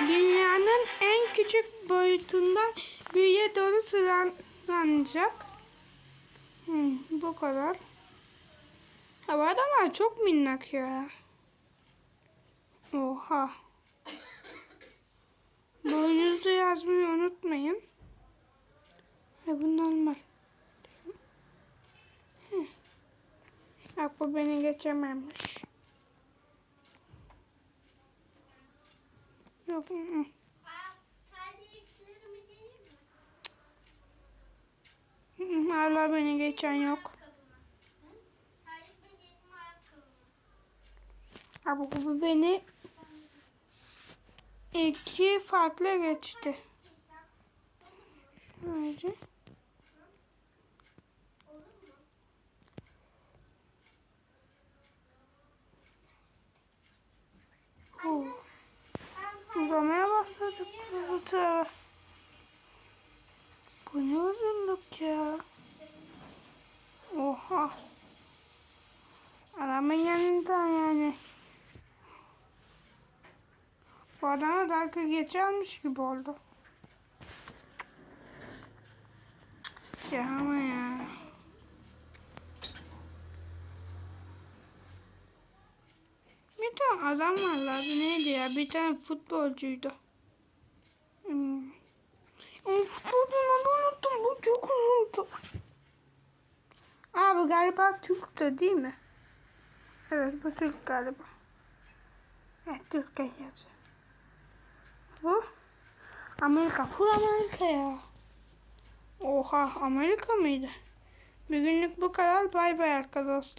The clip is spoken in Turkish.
Dünyanın en küçük boyutundan büyüye doğru sıralanacak. Hmm, bu kadar. Ha, bu adamlar çok minnak ya. Oha. Boyunuzu yazmayı unutmayın. Ha, bu normal. Bak bu beni geçememiş. Yok. ı ı. Hı hı, Hala beni geçen yok. Abi bu beni iki farklı geçti. Şöyle. Bu ne uzunluk ya? Oha. Adamın yanında yani. Bu adama dalga geçermiş gibi oldu. Ya ama ya. Bir tane adam varlardı neydi ya? Bir tane futbolcuydu. Hmm. O futbolcunun adını unuttum. Bu çok uzundu. Abi galiba Türk'tü değil mi? Evet bu Türk galiba. Evet Türk yazıyor. Bu Amerika. Full Amerika ya. Oha Amerika mıydı? Bir günlük bu kadar. Bay bay arkadaşlar.